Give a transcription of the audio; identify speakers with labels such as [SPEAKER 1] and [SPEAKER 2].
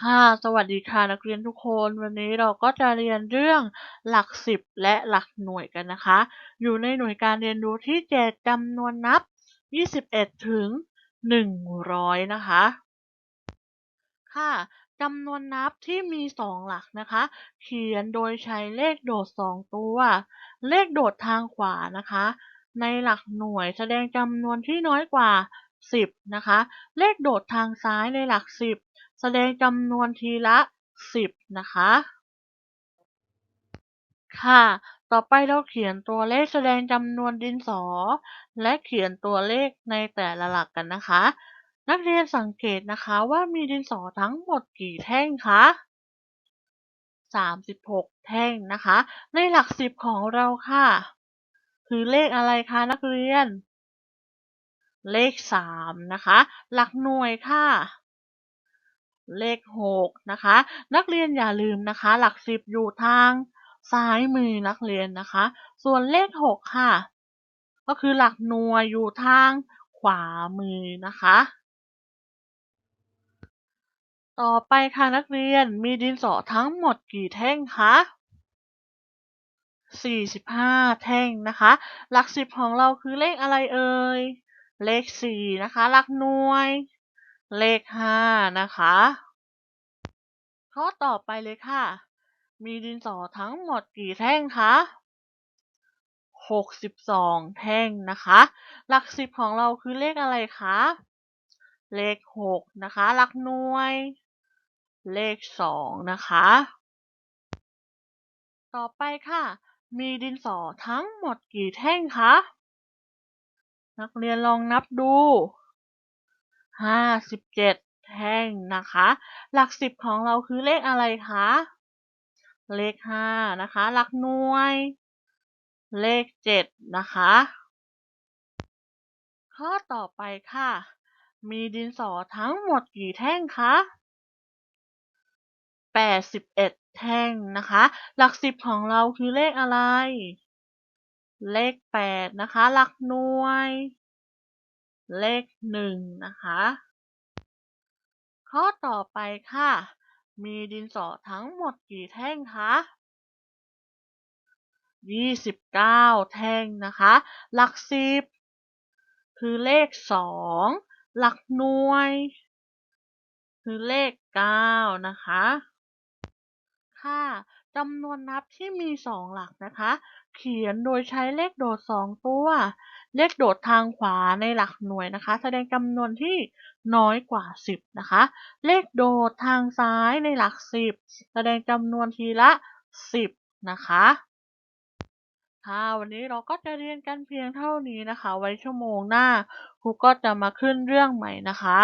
[SPEAKER 1] ค่ะ สวัสดีค่ะนักเรียนทุกคน วันนี้เราก็จะเรียนเรื่องหลักสิบและหลักหน่วยกันนะคะ อยู่ในหน่วยการเรียนรู้ที่เจ็ดจำนวนนับ 21 ถึง 100 นะคะ ค่ะจำนวนนับที่มี 2 หลักนะคะ เขียนโดยใช้เลขโดด 2 ตัว เลขโดดทางขวานะคะ ในหลักหน่วยแสดงจำนวนที่น้อยกว่า 10 นะคะ เลขโดดทางซ้ายในหลัก 10 แสดงจำนวนทีละ 10 นะคะ ค่ะ ต่อไปเราเขียนตัวเลขแสดงจำนวนดินสอ และเขียนตัวเลขในแต่ละหลักกันนะคะ นักเรียนสังเกตนะคะว่ามีดินสอทั้งหมดกี่แท่งคะ36 แท่งนะคะ ในหลักสิบของเราค่ะ คือเลขอะไรคะนักเรียน เลข3นะคะ หลักหน่วยค่ะ เลข6นะคะ นักเรียนอย่าลืมนะคะ หลักสิบอยู่ทางซ้ายมือนักเรียนนะคะ ส่วนเลข6ค่ะ ก็คือหลักหน่วยอยู่ทางขวามือนะคะ ต่อไปค่ะนักเรียนมีดินสอทั้งหมดกี่แท่งคะ45 แท่งนะคะ หลักสิบของเราคือเลขอะไรเอ่ย เลข4นะคะ หลักหน่วย เลข5นะคะข้อต่อไปเลยค่ะ มีดินสอทั้งหมดกี่แท่งคะ62แท่งนะคะ หลักสิบของเราคือเลขอะไรคะ เลข6นะคะ หลักหน่วย เลข2นะคะ ต่อไปค่ะ มีดินสอทั้งหมดกี่แท่งคะ นักเรียนลองนับดู57แท่งนะคะ หลักสิบของเราคือเลขอะไรคะ เลข5นะคะ หลักหน่วย เลข7นะคะ ข้อต่อไปค่ะ มีดินสอทั้งหมดกี่แท่งคะ81แท่งนะคะ หลักสิบของเราคือเลขอะไร เลข8นะคะ หลักหน่วย เลข1นะคะ ข้อต่อไปค่ะ มีดินสอทั้งหมดกี่แท่งคะ29แท่งนะคะ หลักสิบคือเลข2หลักหน่วย คือเลข9นะคะ ค่ะ จำนวนนับที่มี 2 หลักนะคะ เขียนโดยใช้เลขโดด 2 ตัว เลขโดดทางขวาในหลักหน่วยนะคะ แสดงจำนวนที่น้อยกว่า 10 นะคะ เลขโดดทางซ้ายในหลัก 10 แสดงจำนวนทีละ 10 นะคะค่ะวันนี้เราก็จะเรียนกันเพียงเท่านี้นะคะ ไว้ชั่วโมงหน้าครูก็จะมาขึ้นเรื่องใหม่นะคะ